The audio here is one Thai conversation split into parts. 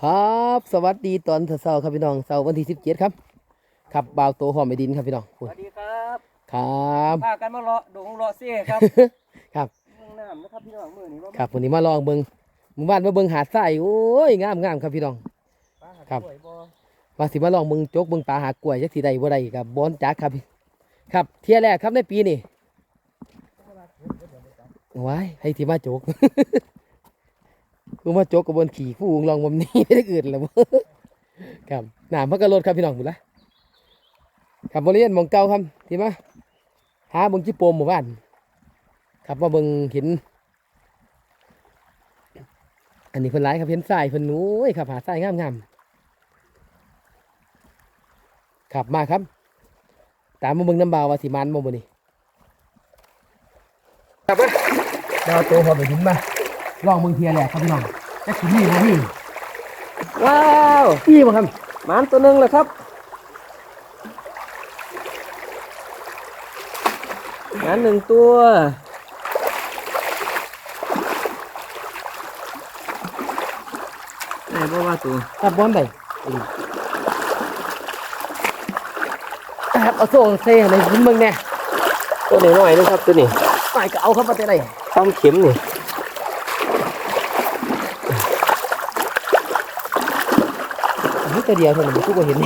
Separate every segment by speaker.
Speaker 1: ครับ สวัสดีตอนเช้าๆครับพี่น้องเช้าวันที่สิบเจ็ดครับครับบ่าวโตหอมไปดินครับพี่น้อง
Speaker 2: สวัสดีครับ
Speaker 1: ครับ
Speaker 2: พากันมาเลาะดงเลาะเซ่ครับ
Speaker 1: ครับ
Speaker 2: เมืองน้ำนะครับพี่น้องมือนี้ว่า
Speaker 1: ครับวันนี้มาลองเบิงหมู่บ้านมาเบิงหาดทรายโอ้ยงามงามครับพี่น้อง
Speaker 2: ป้าหา
Speaker 1: ครับ
Speaker 2: กล้วยบ่
Speaker 1: ว่าสิมาลองเบิงจกเบิงปลาหากล้วยจักสิได้บ่ได้กับบอนจักครับพี่ครับ เที่ยแรกครับในปีนี้ว้ายให้ที่มาจก กูมาจกกับบนขี่ฟูงลองบนนี้ไม่ได้อื่นแล้วครับหนามพักกระโดดครับพี่น้องหมดละครับบริเวณมองเก่าครับที่มาหาบิงจิโปมหมู่บ้านครับมาเบิงเห็น อันนี้เพิ่นร้ายครับเห็นทรายเพิ่นโอ้ยครับหาทรายงามๆครับมาครับ ตามมาเบิงน้ำบาวว่าสิมันบ่มื้อนี้ครับมาดาวโตพอไปถึงมา ลองเบิงเทียแหละครับพี่น้องจักสิมีบ่มี
Speaker 2: ว้าว
Speaker 1: มีบ่ครับ
Speaker 2: หมานตัวหนึงเลยครับหมานหนึ่งตัวไหนบ่ว่าตัว
Speaker 1: ครับบอนได้อืมครับเอาโซ่เซ่ในยิ้มเบิ่งแน่
Speaker 2: ตัวน้อยๆนะครับตัวนี้
Speaker 1: ไปก็เอาครับมาแต่ไหน
Speaker 2: ต้องเข็มนี่
Speaker 1: ตัวเดียวเท่านั้นทุกคนเห็น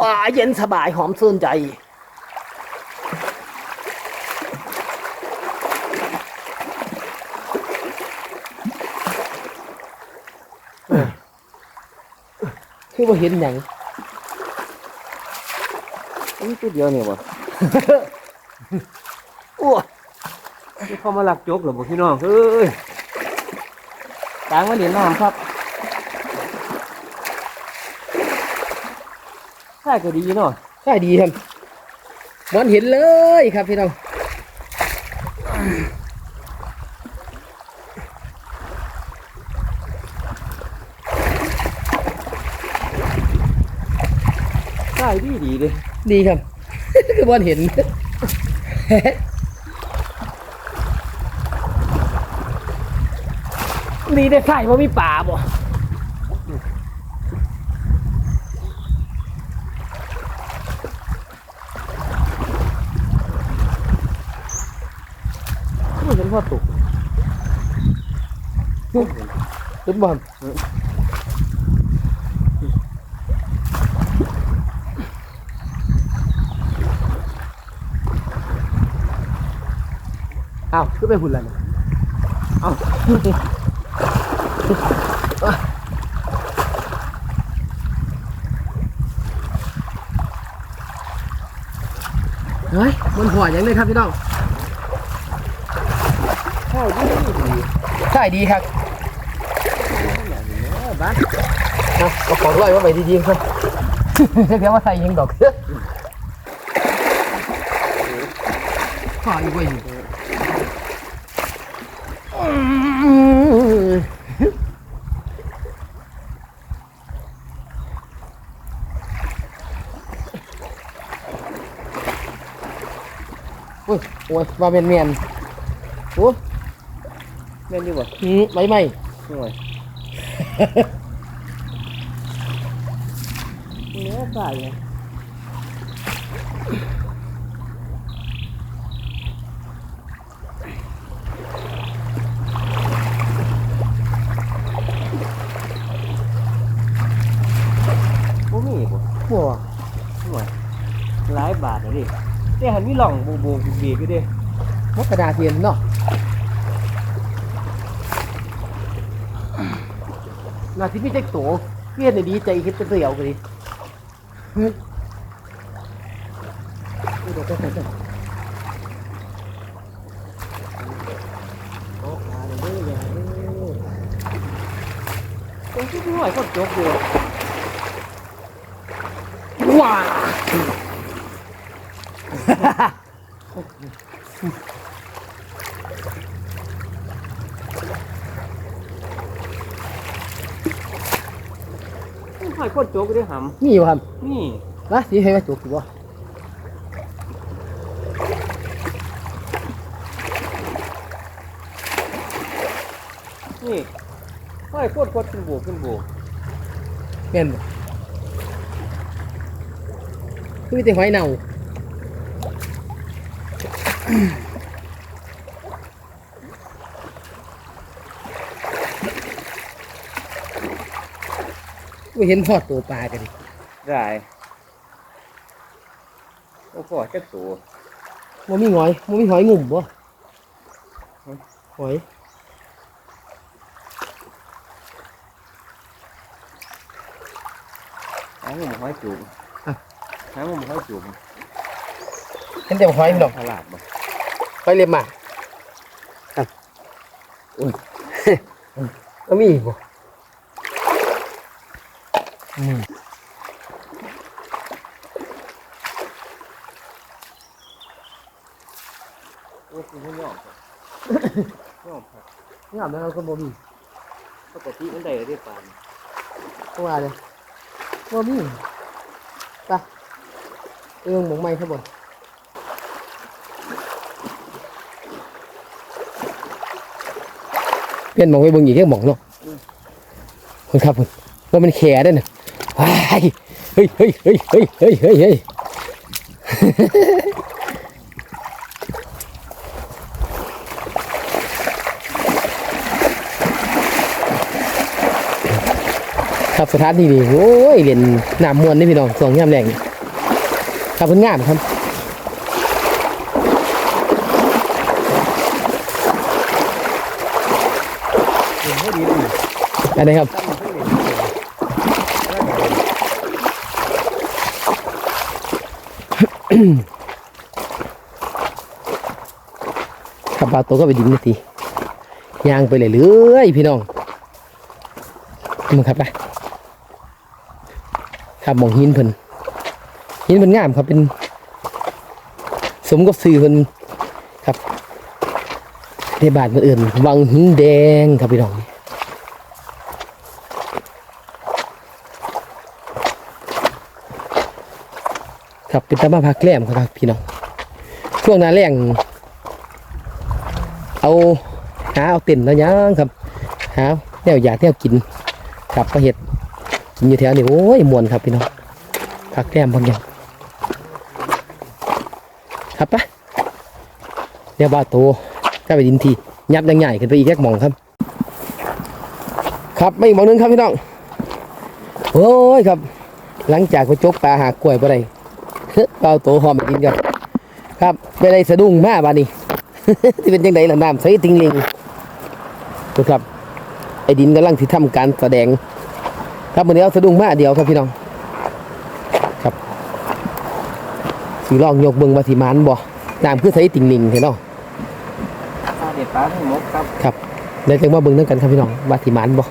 Speaker 1: ว้าเย็นสบายหอมชื่นใจคือว่าเห็นอย่าง
Speaker 2: นี่ตัวเดียวนี่บ่
Speaker 1: อ้ว
Speaker 2: ที่เขามาลักจกเหรอบ่พี่น้องเอ้ยกลางมาเหรียญน้ำครับใช่ก็ดีเนาะ
Speaker 1: ใช่ดีครับบอลเห็นเลยครับพี่น้อง
Speaker 2: ใช่ดีดีเลย
Speaker 1: ดีครับ คือบอลเห็นดีได้ใส่ว่ามีป่าบ่
Speaker 2: ไม่เห็นพ่อตก
Speaker 1: ฟุตบอ ลอ้าวขึ้นไปหุ่นแล้วเนี่ย
Speaker 2: เอ้า
Speaker 1: เฮ้ยมันหัวอย่างเลยครับพี่น้อง
Speaker 2: ใช่ดีดี
Speaker 1: ใช่ดีครับ
Speaker 2: บ้าน
Speaker 1: นะก็ขอด้วยว่าไปดีๆครับเดี๋ยวว่าใส่ยิงดอกขออยู่เว้ยโอ้ย โอ้ยมาเป็นเมียนโอ้
Speaker 2: แม่นดีบ่
Speaker 1: หืมไม่ไม่
Speaker 2: หน่อยเนื้อใส่ไงบ่มีบ่
Speaker 1: บัว
Speaker 2: หน่อยหลายบาทเลยดิ แต่หันมีหล่องโบโบบีบๆอยู่ดิ
Speaker 1: มกระดาเทียนเนาะนาที่พี่เจ๊กโตเพี้ยนในดีใจคิดเป็นเสี่ยวกันดิเฮ้ยเดี๋ยวเดี๋ยวเดี๋ยวเดี๋ยว
Speaker 2: โอ้มาเลยเด้ออย่าเด้อตรงที่พี่หน่อยก็จบอยู่
Speaker 1: ว้า
Speaker 2: ห้อยโคตรโจกด้วยห
Speaker 1: มีอยู่ครับำ
Speaker 2: นี่
Speaker 1: นะสีให้มาจุกอยู่บ่
Speaker 2: นี่ห้อยโคตรโคตรขึ้นบวกขึ้นบวก
Speaker 1: แม่นบ่คือมีแต่หอยเน่า ไม่เห็นพอดตัวปลากันดิ
Speaker 2: ได้โอ้พ่อจะตัว
Speaker 1: มันมีหอยมันมีหอยงุ่มบ่หอย
Speaker 2: หางมันห้อยจูบหางมันห้อยจูบ
Speaker 1: เห็นแต่หอยพี่น้อง
Speaker 2: ฉลาดบ่
Speaker 1: หอยเล็บหมาครับอุ้ยก็มีอีกบ่อืม
Speaker 2: โอ้คุณไม่ยอมครับยอมครับ
Speaker 1: งามแล้วเราก็บ่มี
Speaker 2: ปกติมันได้ได้ปาน
Speaker 1: ก็ว่าเลยบ่มีไปเอื้องหมองไม้ข้างบ เปลี่นหมองไปเบิ่งอีกแค่หมองเนาะคนครับคนว่ามันแข่ได้เน่ะว้ายเฮ้ยเฮ้ยเฮ้ยเฮ้ยเฮ้ยเฮ้ยเฮ้ยครับสถานที่นี่โอ้ยเรียนน้ำมวนนี่พี่น้องสองยามแรงครับเพิ่นงามครับ
Speaker 2: เห็นเขาดีเลย
Speaker 1: อะไรครับ
Speaker 2: ขั
Speaker 1: บปลาตัวก็ไปดินนาทีย่างไปเลยเรื่อยพี่น้องมึงครับไปครับมองหินเพิ่นหินเพิ่นงามครับเป็นสมกับสื่อเพิ่นครับในบานเพิ่นเอื่นวังหินแดงครับพี่น้อง ครับ เป็นตะมาพักแกล้มครับพี่น้องช่วงหน้าแรงเอาหาเอาเต็นแล้วยังครับหาแนวอยากแนวกินครับก็เห็ดกินอยู่แถวนี้โอ้ยมวนครับพี่น้องพักแก้มบางอย่างครับปะเดี๋ยวบาโตก็ไปดินทียับยังใหญ่ขึ้นไปอีกแค่หมองครับ ครับไม่อีกหมองนึงครับพี่น้องโอ้ยครับ หลังจากไปจกปลาหากล้วยไปได้ เบาโตหอมไปกินกันครับไปได้สะดุ้งมากบาดนี้ที่เป็นจังไดล่ะน้ำใสติงลิงดูครับไอ้ดินกำลังที่ทำการแสดง ครับวันนี้เอาสะดุ้งมาเดียวครับพี่น้องครับสีลองยกเบิ่งว่าสิมานบ่น้ำคือใสติงลิงเห็นเนาะ
Speaker 2: ปลาเด็ดปลาทั้งหมดครับ
Speaker 1: ครับเดี๋ยวจะมาเบิ่งนั่กันครับพี่น้องว่าสิมานบ่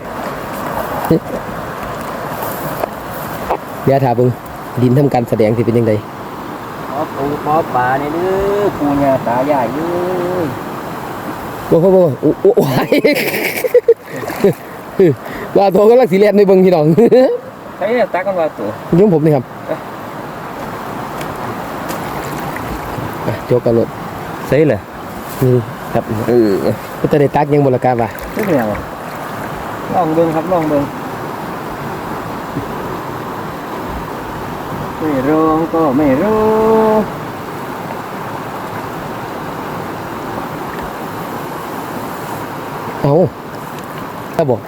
Speaker 1: เดี๋ยวถาเบิ่ง ดินทำการแสดงที่เป็นยังไง
Speaker 2: ขอปูขอปลาเนี่ยเด้อปูญาตายายเอ้ย
Speaker 1: โอ้โหโอ้โหโอ้โหว่าตัวกำลังสีเลียนในเบิ่งพี่น้อง
Speaker 2: ใช้เนี่ยตักกันว่าตัว
Speaker 1: ยุ่งผมนี่ครับอะโจกกระโดด
Speaker 2: ใช่เลย
Speaker 1: นี่ครับ
Speaker 2: เออ
Speaker 1: ก็จะได้ตักยังบรากาว่ะ
Speaker 2: ไม่เป็นไรลองเบิ่งครับลองเบิ่ง ไม่ร้องก็ไม่รู้
Speaker 1: เอาถ้าบอก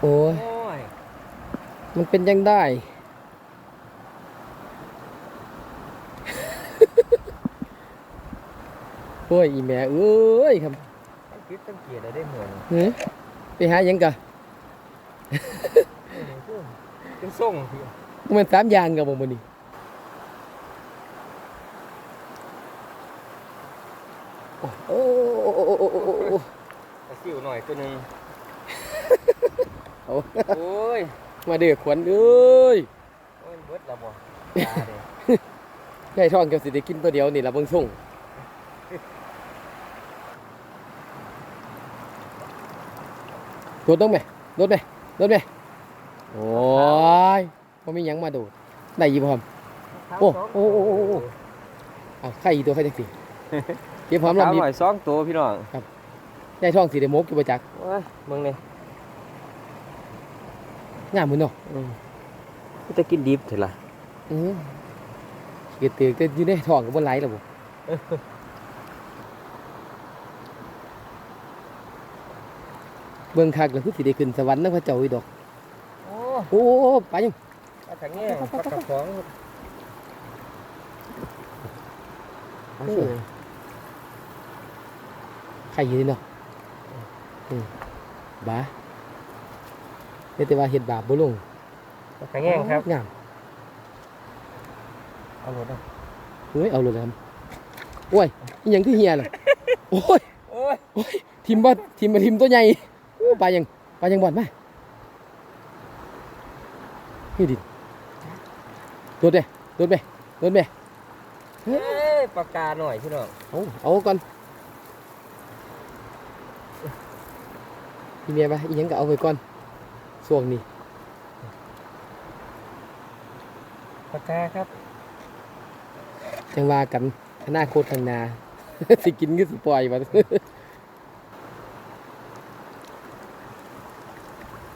Speaker 1: โอ้ย
Speaker 2: โอ้ย
Speaker 1: มันเป็นยังได้ โอ้ยอีแม่เอ้ยครับ
Speaker 2: คิดสังเกตอะไรได้เหมือน
Speaker 1: เฮ้ยไปหาหยังกะ
Speaker 2: เป็นส่ง
Speaker 1: มันสามอย่างกับผมมันนี่โอ้โอ้โอ้โอ้โอ้โอ้โอ้
Speaker 2: สิวหน่อยตัวหนึง
Speaker 1: เอา
Speaker 2: โอ้ย
Speaker 1: มาเดือดขวัญเอ้ย
Speaker 2: โอ้ยเบิดจะบ่ตาเด้
Speaker 1: ใหญ่ท้องเกี่ยวสิได้กินตัวเดียวนี่ละเบิ่งส่ง โดดต้องไหมโดดไหมโดดไหมโอ้ยบ่มีหยังมาโดดได้อยี่บ่ครับโอ้โอ้โอ้โอ้โอ้ เอาไข่อีตัวไข่จังสิ เก็บพร้อม
Speaker 2: สา
Speaker 1: ลำ
Speaker 2: ม
Speaker 1: นี้
Speaker 2: ร้อยสองตัวพี่น้อง
Speaker 1: ใหญ่ท้องสิได้มกอยู่บ่จัก
Speaker 2: โอ้ยมึงนี่
Speaker 1: งามมื้อเนาะ
Speaker 2: กูจะกินดิบเถอะล่ะ
Speaker 1: อือเกิดเตือกแต่อยู่ในท้องก็บ่ไหลแล้วบ่ เบิ่งคักแล้วคือสิได้ขึ้นสวรรค์นะพระเจ้าอีดอก
Speaker 2: โอ้
Speaker 1: โอ้ไปยัง
Speaker 2: ปลาถังแง่ปลากระป๋องเอาสิ
Speaker 1: ไข่อยู่นี่เนาะอืมบ้าเฮ็ดแต่ว่าเฮ็ดบาปบ่ลง
Speaker 2: ปลาถังแง่ครับ
Speaker 1: งาม
Speaker 2: เอาหมดนะ
Speaker 1: เฮ้ยเอาเลยครับโอ้ยอีหยังคือเฮียล่ะโอ้ย
Speaker 2: โอ้ย
Speaker 1: ทิมบ่ทิมมาทิมตัวใหญ่โอ้ ปลายังปลายังบ่อนมานี่ดิโดดเด้โดดไปโดดไป
Speaker 2: เฮ้ยปลากาหน่อยพี่น้อง
Speaker 1: เอาเอาก่อนพี่เมียปะอีหยังก็เอาไว้ก่อนช่วงนี้
Speaker 2: ปลากาครับ
Speaker 1: จังว่ากันอนาคตข้างหน้าสิกินก็สิปล่อยมา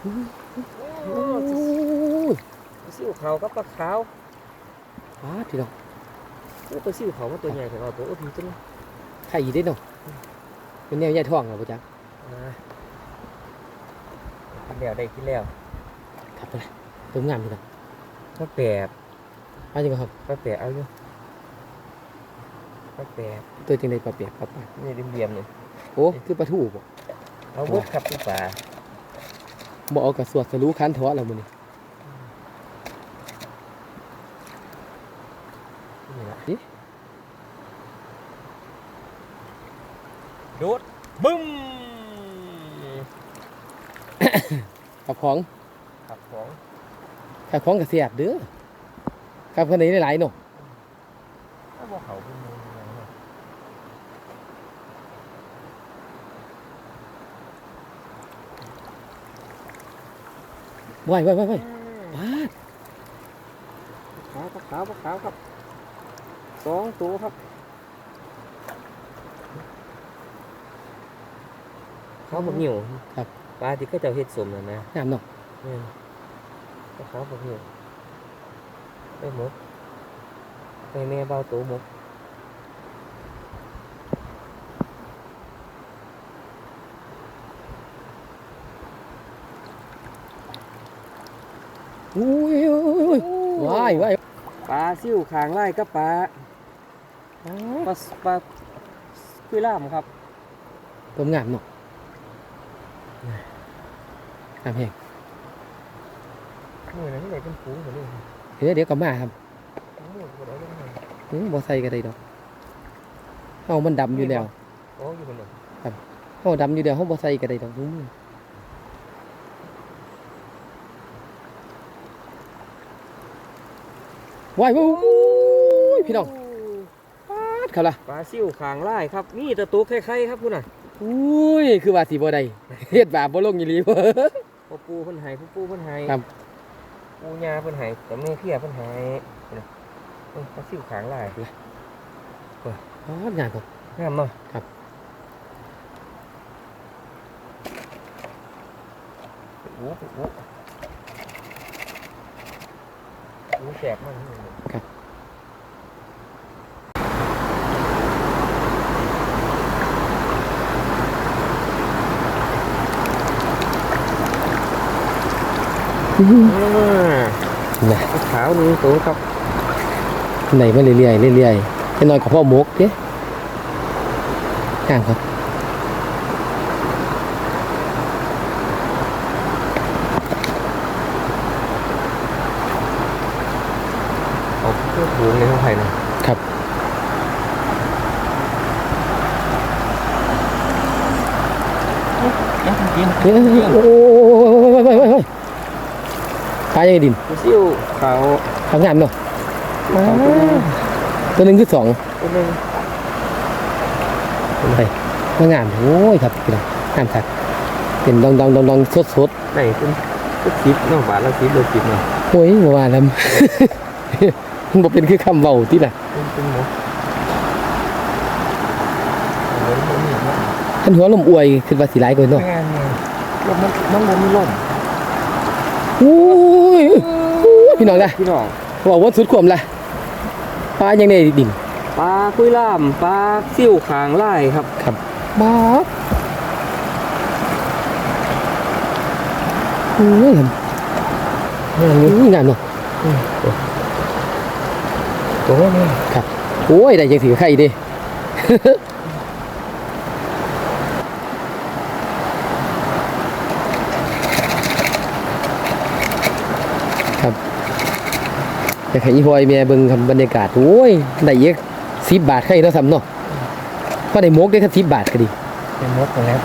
Speaker 2: โอ้ซิ่ว เขากับปลาขาว
Speaker 1: ว้าพี่น้อง
Speaker 2: โอ้ตัวซิ่วเขาว่าตัวใหญ่แต่เราตัวโอ้พีจังเลย
Speaker 1: ไข่ได้เนาะเป็นแนวใหญ่ท้องเหรอพ่อจ๊ะ
Speaker 2: อ่ากินแล้วได้กินแล้ว
Speaker 1: ครับไปตัวงามพี่น้อง
Speaker 2: ปลาแปบ
Speaker 1: มาจังครับ
Speaker 2: ปลาแปบเอาอยู่ปลาแปบ
Speaker 1: ตัวจังไดปลาเปียกปลาปลา
Speaker 2: นี่ริมเบียมนี่
Speaker 1: โอ้คือปลาทูบ่
Speaker 2: เอาหมดครับพี่ปลา
Speaker 1: บ่เอากระสวดสรู้คันเถาะแล้วมื้อนี้
Speaker 2: นี่ละ
Speaker 1: นี่
Speaker 2: โดดบึ้ม
Speaker 1: กับของ
Speaker 2: ขับของ
Speaker 1: กับของก็เสียบเด้อครับคนนี้หลายๆเนาะ
Speaker 2: ถ้าบอกเขาเป็นมือยังไง
Speaker 1: ว้ายว้ายว้ายว้ายปาด
Speaker 2: ขาวปลาขาวปลาขาวครับสองตัวครับ เขาบอกหิวปลาที่เขาเจะเฮ็ดสมน่ะนะ
Speaker 1: งามเนาะ
Speaker 2: เนี่ยปลาขาวบอกหิวไปหมกไปแม่เบาตัวหมก
Speaker 1: อุ้ยอุ้ยอุ้ยว้ายว้าย
Speaker 2: ปลาซิ่วขางไล่กับปลาปลาปลาคุยล่ามครับ
Speaker 1: ตัวงามเนาะ งามแฮง
Speaker 2: มือนั้นไหนเป็นฝูงเหมือนนี่
Speaker 1: เดี๋ยวเดี๋ยวก็มาครับ
Speaker 2: มือก็ได้เลย
Speaker 1: อืมบ่ใส่ก็ได้ดอกเฮามันดำอยู่แล้ว
Speaker 2: โอ้อยู่บนนั้น
Speaker 1: เฮาดำอยู่แล้วเฮาบ่ใส่ก็ได้ดอกอืมว้ายว้ายว้ายพี่น้องปาดเขาล่ะ
Speaker 2: ปลาซิ่วขางไล่ครับนี่แตะตัวไข่ๆครับคุณน่ะ
Speaker 1: อุ้ย คือว่าสิบ่ได้เฮ็ดบาปบ่ลงอีหลีบ่
Speaker 2: พ่อปูเพิ่นให้พ่อปูเพิ่นให้
Speaker 1: ครับ
Speaker 2: ปูยาเพิ่นให้แต่แม่เพียเพิ่นให้นะเอ้ยปลาซิ่วขางไล่
Speaker 1: อ๋องามครับ
Speaker 2: งามเนาะ
Speaker 1: ครับ
Speaker 2: โอ้โหโอ้โหโอ้แสบมากเลย
Speaker 1: น่ะ
Speaker 2: ขาวนี่ตัวครับ
Speaker 1: ไหนมาเรื่อยๆเรื่อยๆให้น้อยกับพ่อหมกเด้งามครับ
Speaker 2: เอาเพื่อผูงในท้องไผ่นะครับยังกิน
Speaker 1: เฮ้ยโอ้ ยโอ้ยโอ้ยโอ้ยโอ้ยโอ้ยปลายังไงดิน
Speaker 2: ซิ่วขาว
Speaker 1: เขางามเนาะตัวหนึงคือสอง
Speaker 2: ตัวหนึง
Speaker 1: ไปมางามโอ้ยครับพี่น้องงามครับเป็นดองดองดองดองสดสด
Speaker 2: ไหนเป็นก็สิบเนาะบาทละสิบโลสิบเนาะ
Speaker 1: โอ้ยบ่ว่าแล้วมันบ่เป็นคือคำเว้าที่น่ะ
Speaker 2: เป็นเป็นหมูเหมือนมันนี่เนาะ
Speaker 1: คันหัวลมอวยคือว่าสิหลายกว่าเนาะ
Speaker 2: งานเนี่ยลมมันมันบ่มีลม
Speaker 1: โอ้ยโอ้ย พี่น้องล่ะ
Speaker 2: พี่น้อง
Speaker 1: ว่าว่าสุดความล่ะปลายังได้ดิ่ง
Speaker 2: ปลาคุยล่ามปลาซิ่วขางไล่ครับ
Speaker 1: ครับบ้าบโอ้ยครับงามนี่งามเนาะ
Speaker 2: ตัวนี้
Speaker 1: ครับโอ้ยได้จังสิไข่เด้ ครับ อยากให้อีพลอยแม่เบิ่งครับบรรยากาศโอ้ยได้เยอะสิบบาทไข่เนาะสำเนาะก็ได้หมกได้ครับสิบบาทก็ดี
Speaker 2: เป็นมดไปแล้ว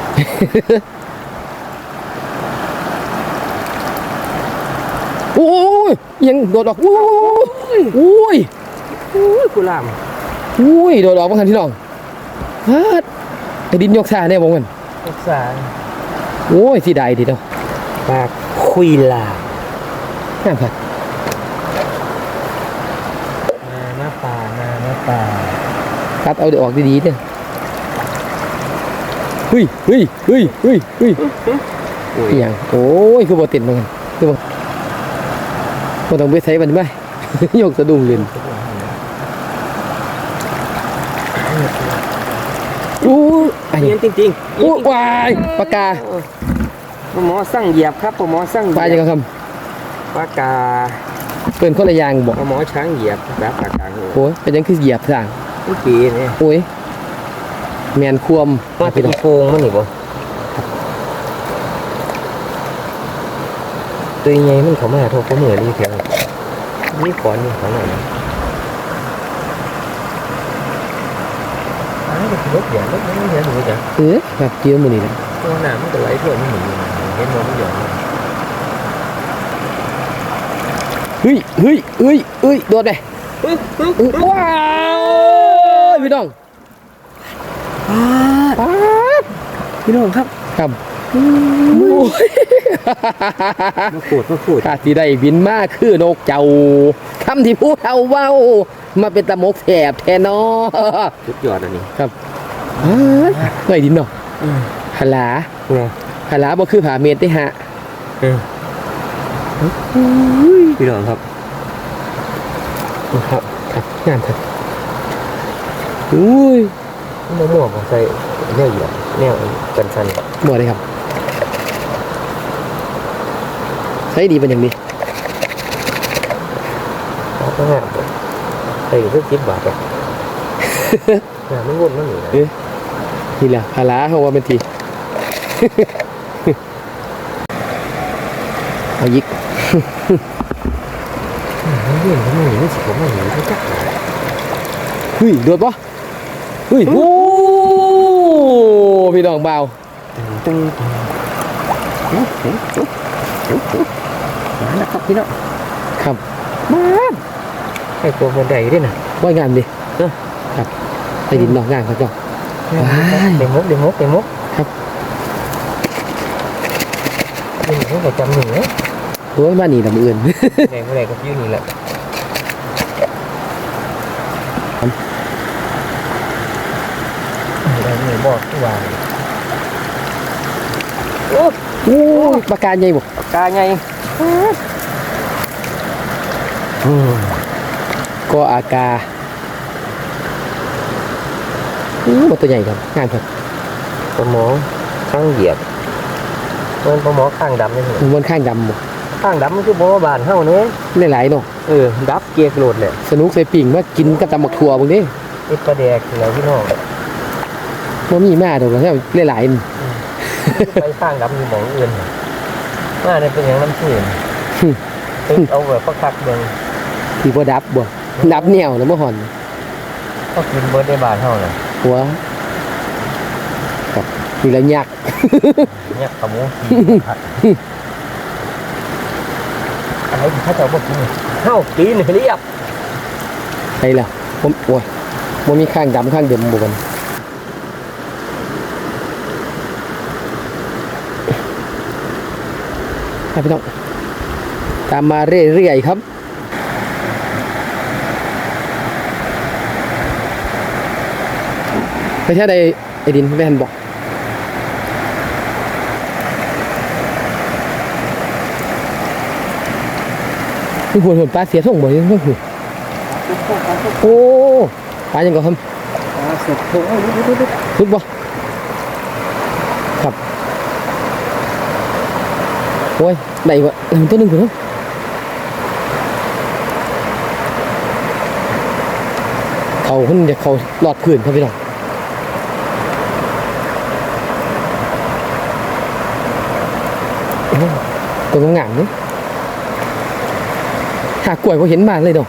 Speaker 1: โอ้ยยังโดดออกโอ้ยโอ้ย
Speaker 2: อุ้ยกุหลาบ
Speaker 1: โอ้ยโดดออกมาทันที่น้องฮัดไอ้ดินยกซาเนี่ยบอกมัน
Speaker 2: รักษา
Speaker 1: โอ้ยสีใดดีเนาะ
Speaker 2: ปลาคุยลาบ
Speaker 1: งามครับ
Speaker 2: นาหน้าปลานาหน้าปลา
Speaker 1: ตัดเอาเดี๋ยวออกดีๆเนี่ยเฮ้ยเฮ้ยเฮ้ยเฮ้ยเฮ้ย
Speaker 2: อุ้ย
Speaker 1: อหย่างโอ้ยคือบ่เต็มเหมือนกันคือบ่บ่ต้องไปใช้มันไหมยกสะดุ้งเล่นอู้อัน
Speaker 2: เนี
Speaker 1: นี้
Speaker 2: ยนจริงๆ
Speaker 1: อู้วายปากกา
Speaker 2: ปลาหมอสั่งเหยียบครับปลาหมอสั่งเห
Speaker 1: ปลา
Speaker 2: ยี
Speaker 1: จั
Speaker 2: ย
Speaker 1: ง
Speaker 2: บ
Speaker 1: ครับ
Speaker 2: ปลากา
Speaker 1: เปิ้นคนละอย่างบอก
Speaker 2: ปลาหมอช้างเหยียบแบบปลากาหู
Speaker 1: โอ้ยเป็นยังคือเหยียบสร้าง
Speaker 2: ทุกปีนี่ย
Speaker 1: โอ้ยแมนควม
Speaker 2: มาเป็นโฟงมันนี่บ่าตัวใหญ่มันเขามาทรเขาเหมือนนี่เพียงนี่ขอนนี่ขอนหน่อยนะอ้าวมันคือรถใหญ่รถไม่ใหญ่หนูจ้ะ
Speaker 1: เออแบบเจียวมือนี่แหละ
Speaker 2: ตัวหนามันจะไหลเพื่อนไม่หนีเห็นมันไม่หยอน
Speaker 1: เฮ้ยเฮ้ยเฮ้ยเฮ้ยโดดไปว้าว พี่น้อง
Speaker 2: ป้า
Speaker 1: ป๊าบ
Speaker 2: พี่น้องครับ
Speaker 1: ครับโอ้ย
Speaker 2: มาขูดมาขูด
Speaker 1: ข้าที่ได้บินมาคือนกเจ้าคำที่พูดเอาเว้า มาเป็นตะมกแถบแทนอ
Speaker 2: สุดยอดอันนี้
Speaker 1: ครับอ้ายไม่ดินเนาะหลา
Speaker 2: เนี่ย
Speaker 1: หลาบ่คือผาเมตรได้ฮะ
Speaker 2: พี่น้องครับ
Speaker 1: ครับครับงามครับ อุ้ย
Speaker 2: มะม่วงของใส่แนวเหยียบแนวกันชัน
Speaker 1: บ่เลยครับ ใช้ดีเป็นอย่างนี้
Speaker 2: ครับก็งามใส่เพิ่มสิบบาทอะงามไม่วุ่นมันหนีนะ
Speaker 1: นี่แหละพาราเขาว่าเป็นทีเอายิก
Speaker 2: ไม่วุ่นมันหนีไม่สิผมไม่หนีไม่จัก
Speaker 1: เฮ้ยโดดปะ เฮ้ยโอ้พี่น้องเบา
Speaker 2: ตึ้งตึ้งมาแล้วครับพี่น้อง
Speaker 1: ครับ
Speaker 2: ให้ตัวมันใหญ่ด้วยนะ
Speaker 1: ว่ายงามดิ
Speaker 2: เออ
Speaker 1: ครับไปดินนอกงามครับเจ้าว้าย
Speaker 2: เดมกเดมกเดมก
Speaker 1: ครับ
Speaker 2: ยืนนี่ก็จำหนึ่งเลย
Speaker 1: โอ้ยมานี่ลำเอื่น
Speaker 2: แรงเมื่อไรก็ยืนนี่แหละแรงเหนื่อย บอกทุกวัน
Speaker 1: โอ้ยปากกาใหญ่บ่
Speaker 2: กาไงอืม
Speaker 1: ก็อากาอู้มาตัวใหญ่ครับงามครับ
Speaker 2: ปลาหมอข้างเหยียบมันปลาหมอข้างดำนี่เหรอ
Speaker 1: มันข้างดำบ่
Speaker 2: ข้างดำมันคือปลาหมอบานเท่านี้
Speaker 1: หลายๆเนาะ
Speaker 2: เออดับเกียร์โกรธเลย
Speaker 1: สนุกใส่ปิ่งมากินกับตำบักถั่วพวกนี้
Speaker 2: ไอ้ปลาแดกแล้วพี่น้อง
Speaker 1: บ่มีมาดอกแล้วหลายๆนี่
Speaker 2: ไปข้างดำมีหมองอื่นมาเนี่ยเป็นอย่างน้ำชื่นตึกเอาแบบพักๆเดิน
Speaker 1: ที่บ่ดับบ่ดับแนวแล้วบ่ห่อน
Speaker 2: ก็กินเบิร์ดได้บาทเท่าน่ะ
Speaker 1: หัวครับนี่แล้วยักษ์
Speaker 2: เนี่ยขมูผัดอะไรเขาเจ้าบอกเฮ้าตีนเรียบ
Speaker 1: ไปแล้วผมโอ้ยมันมีข้างดำข้างเดิมบวกัน ไปพี่น้องตามมาเรื่อยๆครับไม่ใช่ใดไอ้ดินแม่นบอกคือหัวหัวปลาเสียส่งบ่ยังไม่หูโอ้ปลายังก็ท
Speaker 2: สุดโถ่ดูดูดูำ
Speaker 1: สุดบ่ครับ โอ้ยได้วะหนึ่งตัวหนึ่งคือเนาะเขาเพิ่นจะเขาหลอดผื่นครับพี่น้องโอ้ตัวงามๆนี่หากล้วยพอเห็นมาเลยเนาะ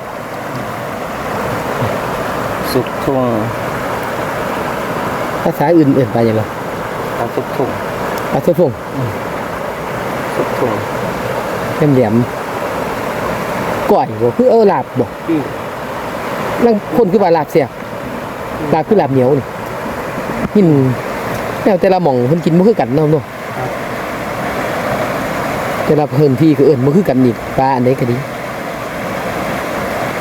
Speaker 2: สุดทุ่ง
Speaker 1: ภาษาอื่นเอื่นไปอย่างไร
Speaker 2: ตาสุดทุ่ง
Speaker 1: ปลาเสื้อฟง
Speaker 2: สุดทุ่ง
Speaker 1: แหลมๆก้อยบ่คือเออลาบบ่
Speaker 2: ที่
Speaker 1: นั่งคนคือว่าลาบเสียบลาบคือลาบเหนียวนี่กินแนวแต่ละหม่องเพิ่นกินบ่คือกันเนาะเนาะแต่ละพื้นที่ก็เอิ้นบ่คือกันนี่ปลาอันใดก็ดี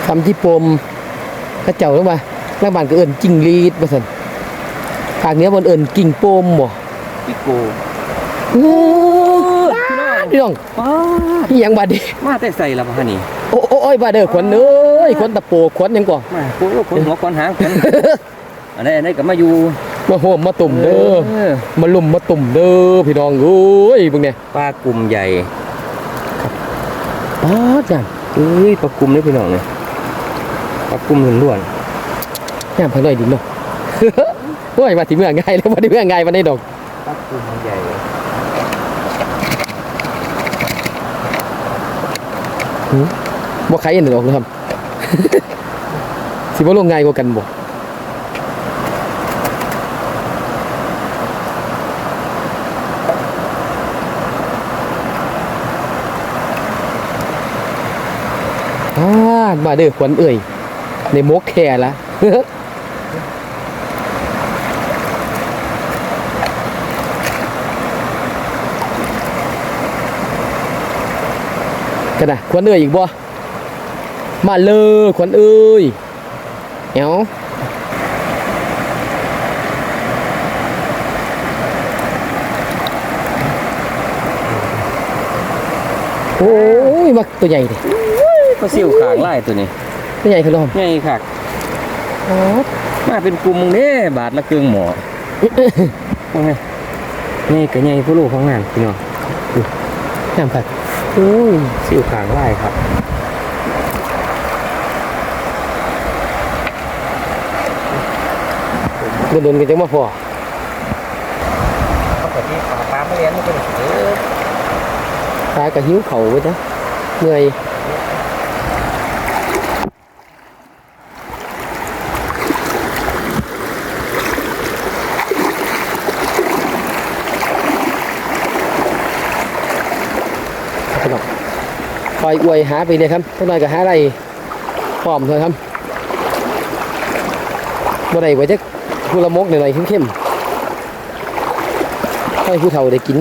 Speaker 1: คำที่ปมเขาเจ้าลงมาล่างบ้านก็เอิ้นจิ้งหรีดว่าซั่นภาคเหนือบนเอิ้นกิ่งโปมบ่
Speaker 2: ปิโก
Speaker 1: โอ้ พี่น้อง
Speaker 2: ป้า
Speaker 1: พี่ยังบาดเด
Speaker 2: มาแต่ใส่ละพ่อนี่
Speaker 1: โอ้โอ้โอ้ยบาดเด้อขวัญเอ้ยขวัญตะโปขวัญหยังก่อ
Speaker 2: มาโอ้คนหัวคนหางคนอันนี้อันนี้ก็มาอยู่
Speaker 1: มาโหมมาตุ่มเด้อ
Speaker 2: เออ
Speaker 1: มาลุ่มมาตุ่มเด้อพี่น้องเอ้ยเบิ่งเนี่ย
Speaker 2: ปลากลุ่มใหญ่
Speaker 1: ป๊าดจัง
Speaker 2: เอ้ยปลากลุ่มนี่พี่น้องเนี่ยปลากลุ่มล้วน
Speaker 1: งามพังหน่อยดิเนาะ โอ้ยมาที่เมืองง่ายแล้วมาที่เมืองง่ายมาได้ดอก
Speaker 2: ๆปลากลุ่มใหญ่
Speaker 1: บ่ใครอันนั้นดอกนะครับ สิบ่ลงง่ายกว่ากันบ่อ่ามาเด้อควัญเอ่ยในมกแค่ละ กันนะขวัญเอ้ยอีกบ่มาเลยขวัญเอ้ยเอ้าโอ้ยมาตัวใหญ่ดิ
Speaker 2: ปลาซิวขางไล่ตัวนี้
Speaker 1: ตัวใหญ่คือลอม
Speaker 2: ใหญ่คัก
Speaker 1: อ๋อ
Speaker 2: มาเป็นกลุ่มมึงเด้บาทละเครื่องหมอว่าไงใหญ่กับใหญ่ผู้ลูกของงานพี่น้อง
Speaker 1: น้ำผักโอ้ย
Speaker 2: ซิวขางไล่ครับ
Speaker 1: โดนๆกันจังมาพอ
Speaker 2: ปกติปลาปลาไม่เลี้ยงมันเป็นเออ
Speaker 1: ตายกับหิวเข่าไว้จ้ะเหนื่อย อยอวยหาไปเลยครับเท่าน้อยก็หาอะไรพร้อมเถอะครับบ่ได้ไว้จะผู้ละมกหน่อยๆเข้มๆให้ผู้เฒ่าได้กิน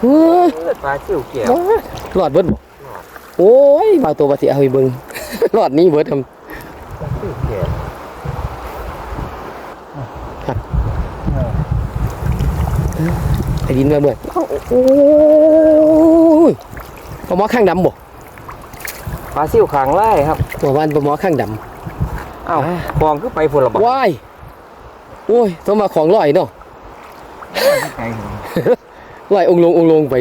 Speaker 1: เฮ้ย
Speaker 2: ปลาซิวเกี่ยว
Speaker 1: หลอดเบิดบ่โอ้ยบางตัวบาสิเอาไปเบิ่งหลอดนี้เบิดท
Speaker 2: ปลาซิวเกี่ยวำ
Speaker 1: ไอ้ ดินมาเบิดโอ้ยปลาหมอข้างดำบ่
Speaker 2: ปลาซิวขางไล่ครับ
Speaker 1: ตัววานปลาหมอข้างด
Speaker 2: อ้าวคลองคือไปพุ่นละบ่ำ
Speaker 1: ว้ายโอ้ยต้องมาของลอยเนาะ
Speaker 2: ไกล
Speaker 1: ลอยองค์ลงองค์ลงไป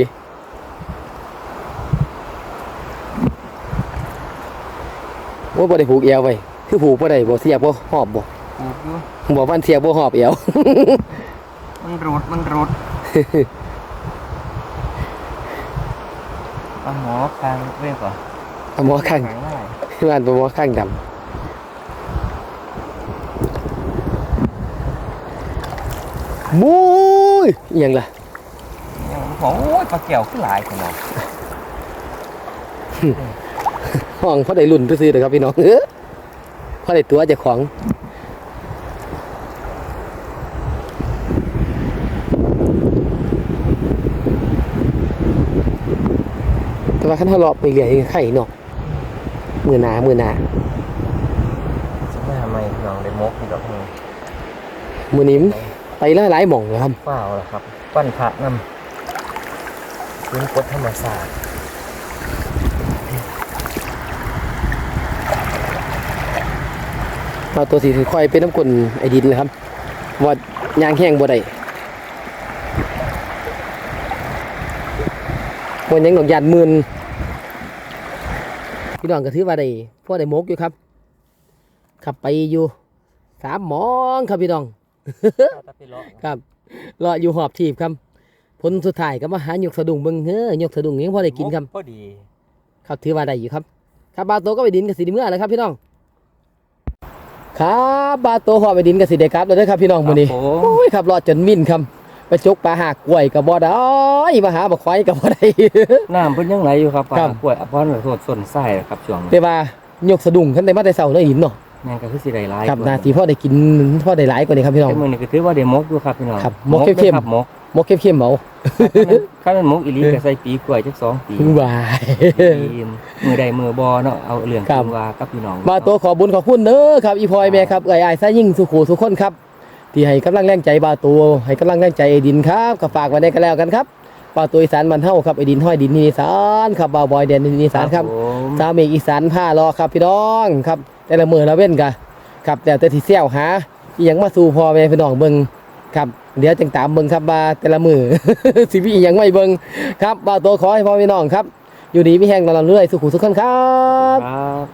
Speaker 1: โอ้ยบ่ได้ผูกเอวไว้คือผูกบ่ได้บ่เสียบบ่หอบบ่
Speaker 2: ปลูกอยู่
Speaker 1: บอกวันเสียบบ่หอบเอว
Speaker 2: มันรูดมันรูด ปลาหมอคางเรียกว่า
Speaker 1: ปลาหมอข้าง
Speaker 2: ขางไล่
Speaker 1: บ้านปลาหมอข้างดำบุ้ยอิหยังล่ะ
Speaker 2: โอ้ยปลาแก้วขึ้นหลายขนาด
Speaker 1: ห้องพอได้รุ่นซื้อๆเด้อครับพี่น้องเอ้อพอได้ตัวเจ้าของ ว่าคันทะเลาะไปเรื่อยไข่เนาะมือหนามือหนา
Speaker 2: จะไม่ทำไมน้องได้มกอีกดอกหนึง
Speaker 1: มือนิ้มไปหลายๆหม่องนะครับ
Speaker 2: เปล่าล่ะครับปั้นพระนำพื้นกดธรรมศาสตร์
Speaker 1: เอาตัวสีค่อยเป็นน้ำกลนไอดินเลยครับว่ายางแห้งบ่ได้วันยังดอกยานหมื่น พี่น้องก็ถือว่าได้พ่อได้มกอยู่ครับ ขับไปอยู่สามหมองครับพี่น้อง
Speaker 2: ตะไปเลาะ
Speaker 1: ครับรออยู่หอบทีบครับผลสุดท้ายก็มาหาหยกสะดุ้งเบิ่งเฮ้ยหยกสะดุ้งยังพอได้กินครับ
Speaker 2: พอดี
Speaker 1: ครับถือว่าได้อยู่ครับครับบาโตก็ไปดินกับสีเมื่อแล้วครับพี่น้อง ครับบาโตหอบไปดินกับสีเดครับแล้วเด้อครับพี่น้องมื้อนี้
Speaker 2: ครับผม
Speaker 1: โอ้ยครับรอดจนมิ่นครับ ไปจกปลาหากกล้วยกับบ่ได้มาหาบักควายกับบ่ได้
Speaker 2: น้ำเพิ่นยังไหลอยู่ครับปลา
Speaker 1: ครับ
Speaker 2: กล้วยอภรณ์โทษส่วนไส้ครับช่วงนี้
Speaker 1: แต่ว่าหยกสะดุ้งขึ้นได้มาแต่เช้าเด้อหินเนาะ
Speaker 2: แม่งก็คือสิได้หลาย
Speaker 1: ครับ
Speaker 2: กว่
Speaker 1: นาทีพ่อได้กินพ่อได้หลายกว่านี้ครับพี่น้อง
Speaker 2: แต่มื้อนี้ก็ถือว่าได้มกอยู่ครับพี่น้อง
Speaker 1: ครับมกเข้มๆ
Speaker 2: ครับมก
Speaker 1: มกเข้มๆเอา
Speaker 2: ข้ามันมกอีหลีก็ใส่ปีกล้วยจักสองปี
Speaker 1: วาย
Speaker 2: ปีมือใดมือบอเนาะเอาเรื่อง
Speaker 1: ครับ
Speaker 2: จริงว่ากับพี่น้อง
Speaker 1: บาโตขอบุญขอบคุณเด้อครับอีพลอยแม่ครับเอ้ยอ้ายซะยิ่งสุขูสุขคนครับ ที่ให้กำลังแรงใจบาโตให้กำลังแรงใจไอ้ดินครับก็ฝากไว้ในกันแล้วกันครับบาโตอีสานมันเฮาครับไอ้ดินห้อยดินนี่อีสานครับบาวบอยแดนนี่อีสานครับ
Speaker 2: ผม
Speaker 1: สาวเมฆอีสานผ้ารอครับพี่น้องครับ แต่ละมือละเว้นกะครับแต่แต่ที่เสี่ยวหาอีหยังมาสู่พ่อแม่พี่น้องเบิ่งครับเดี๋ยวจังตามเบิ่งครับว่าแต่ละมือสิมีอีหยังไม่เบิ่งครับบาโตขอให้พ่อพี่น้องครับ อยู่ดีมีแห้งนอนเรื่อยสุขุสุขคนครับ
Speaker 2: ครับ